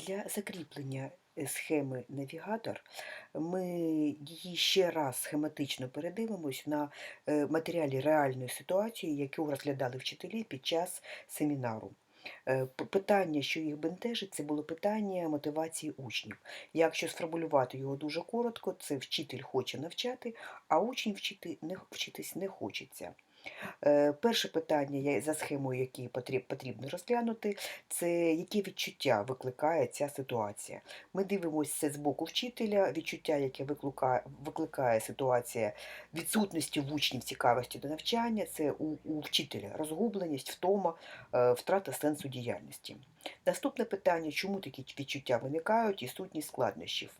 Для закріплення е, схеми навігатор ми її ще раз схематично передивимось на е, матеріалі реальної ситуації, яку розглядали вчителі під час семінару. Е, Питання, що їх бентежить, це було питання мотивації учнів. Якщо сформулювати його дуже коротко, це вчитель хоче навчати, а учень вчити не, вчитись не хочеться. Е, Перше питання, за схемою, які потрібно розглянути, це які відчуття викликає ця ситуація. Ми дивимося це з боку вчителя, відчуття, яке викликає, ситуація відсутності в учнів цікавості до навчання, це у, у вчителя розгубленість, втома, е, втрата сенсу діяльності. Наступне питання, чому такі відчуття виникають і сутність складнощів.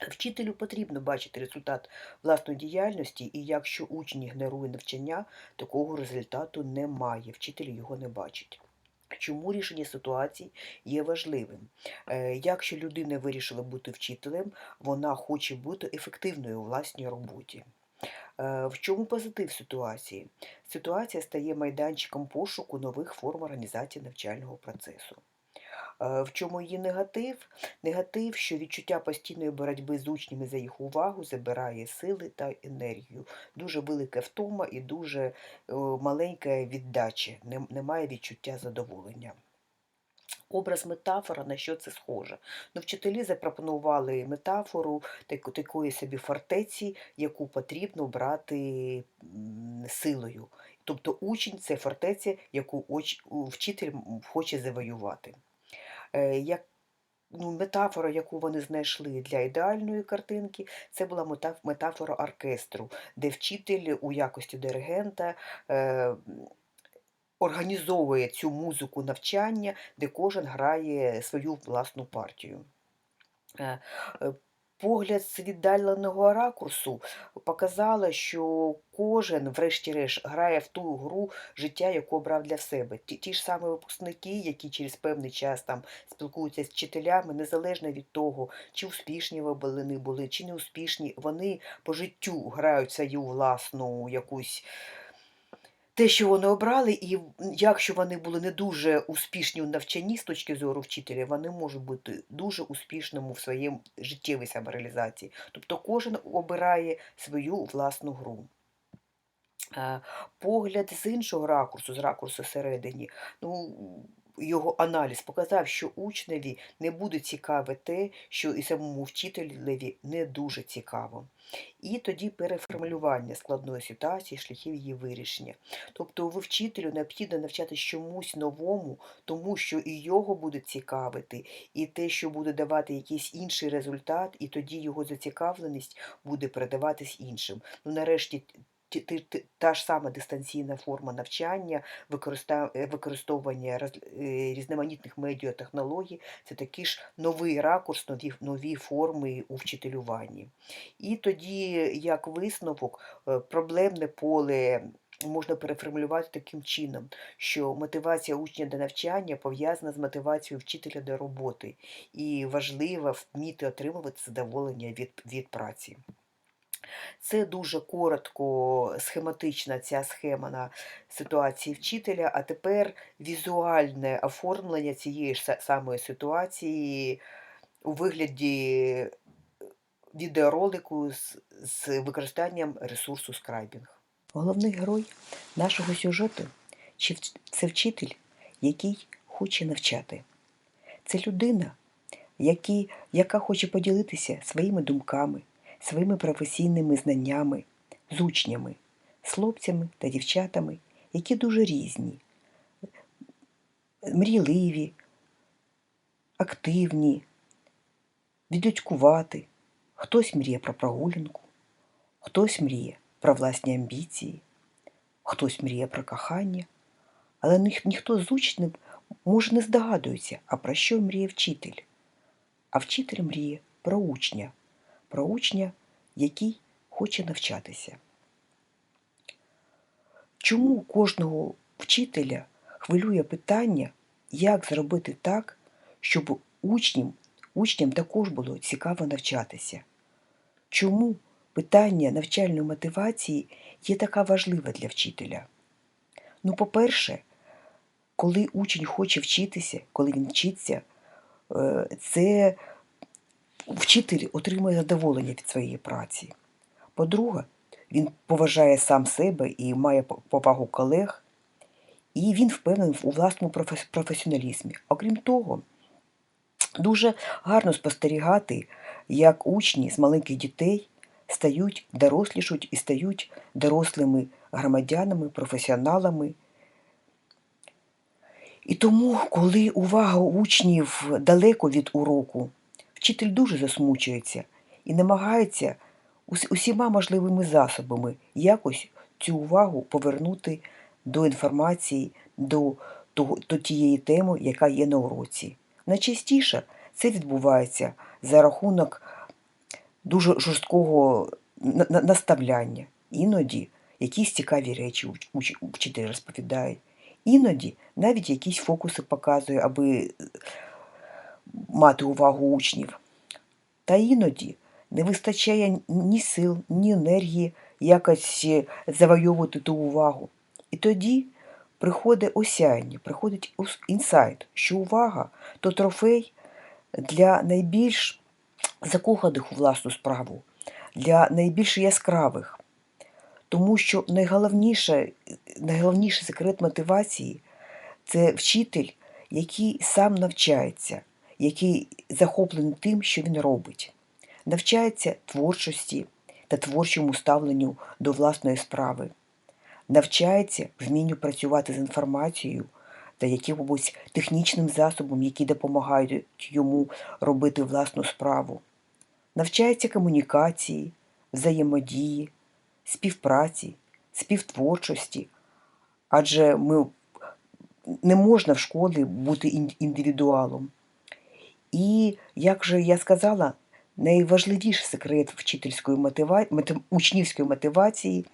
Вчителю потрібно бачити результат власної діяльності, і якщо учень ігнорує навчання, такого результату немає, вчитель його не бачить. Чому рішення ситуацій є важливим? Е, Якщо людина вирішила бути вчителем, вона хоче бути ефективною у власній роботі. Е, В чому позитив ситуації? Ситуація стає майданчиком пошуку нових форм організації навчального процесу. Е, В чому її негатив? Негатив, що відчуття постійної боротьби з учнями за їх увагу забирає сили та енергію. Дуже велика втома і дуже е, маленька віддача, немає відчуття задоволення. Образ метафора, на що це схоже? Ну, вчителі запропонували метафору такої собі фортеці, яку потрібно брати силою. Тобто учень це фортеця, яку вчитель хоче завоювати. Е, Як ну, метафора, яку вони знайшли для ідеальної картинки, це була метафора оркестру, де вчитель у якості диригента е, організовує цю музику навчання, де кожен грає свою власну партію. Е, Погляд з віддаленого ракурсу показала, що кожен, врешті-решт, грає в ту гру життя, яку обрав для себе. Ті, ті ж самі випускники, які через певний час там спілкуються з вчителями, незалежно від того, чи успішні вони були, чи не успішні, вони по життю грають свою власну якусь те, що вони обрали, і якщо вони були не дуже успішні у навчанні з точки зору вчителя, вони можуть бути дуже успішними в своєму життєвій самореалізації. Тобто кожен обирає свою власну гру. Е, Погляд з іншого ракурсу, з ракурсу всередині, ну, його аналіз показав, що учневі не буде цікаве те, що і самому вчителеві не дуже цікаво. І тоді переформулювання складної ситуації, шляхів її вирішення. Тобто ви вчителю необхідно навчатись чомусь новому, тому що і його буде цікавити, і те, що буде давати якийсь інший результат, і тоді його зацікавленість буде передаватись іншим. Ну, нарешті, ті- ті- ті- та ж сама дистанційна форма навчання, е, використовування е, різноманітних медіатехнологій це такий ж новий ракурс, нові, нові форми у вчителюванні. І тоді, як висновок, е, проблемне поле можна переформулювати таким чином, що мотивація учня до навчання пов'язана з мотивацією вчителя до роботи, і важливо вміти отримувати задоволення від, від праці. Це дуже коротко, схематична ця схема на ситуації вчителя, а тепер візуальне оформлення цієї ж самої ситуації у вигляді відеоролику з, з використанням ресурсу скрайбінг. Головний герой нашого сюжету це вчитель, який хоче навчати. Це людина, який, яка хоче поділитися своїми думками, своїми професійними знаннями з учнями, з хлопцями та дівчатами, які дуже різні, мрійливі, активні, віддядькувати. Хтось мріє про прогулянку, хтось мріє про власні амбіції, хтось мріє про кохання, але ніх- ніхто з учнів може не здогадується, а про що мріє вчитель. А вчитель мріє про учня, про учня, який хоче навчатися. Чому кожного вчителя хвилює питання, як зробити так, щоб учням, учням також було цікаво навчатися? Чому питання навчальної мотивації є така важлива для вчителя? Ну, по-перше, коли учень хоче вчитися, коли він вчиться, е, це вчитель отримує задоволення від своєї праці. По-друге, він поважає сам себе і має повагу колег, і він впевнений у власному професіоналізмі. Окрім того, дуже гарно спостерігати, як учні з маленьких дітей стають, дорослішуть і стають дорослими громадянами, професіоналами. І тому, коли увага учнів далеко від уроку, вчитель дуже засмучується і намагається усіма можливими засобами якось цю увагу повернути до інформації, до, того, до тієї теми, яка є на уроці. Найчастіше це відбувається за рахунок дуже жорсткого на- на- наставляння. Іноді якісь цікаві речі вчитель розповідає. Іноді навіть якісь фокуси показує, аби мати увагу учнів. Та іноді не вистачає ні сил, ні енергії якось е, завойовувати ту увагу. І тоді приходить осяяння, приходить інсайт, що увага то трофей для найбільш закоханих у власну справу, для найбільш яскравих. Тому що найголовніше, найголовніший секрет мотивації це вчитель, який сам навчається, який захоплений тим, що він робить, навчається творчості та творчому ставленню до власної справи, навчається вмінню працювати з інформацією та якимось технічним засобом, які допомагають йому робити власну справу, навчається комунікації, взаємодії, співпраці, співтворчості, адже ми не можна в школі бути індивідуалом. І, як же я сказала, найважливіший секрет вчительської мотива... мотив- учнівської мотивації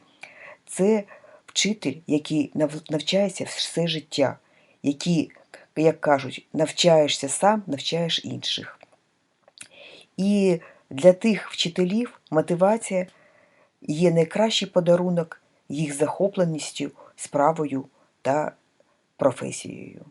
це вчитель, який нав- навчається все життя, який, як кажуть, навчаєшся сам, навчаєш інших. І для тих вчителів мотивація є найкращий подарунок їх захопленістю, справою та професією.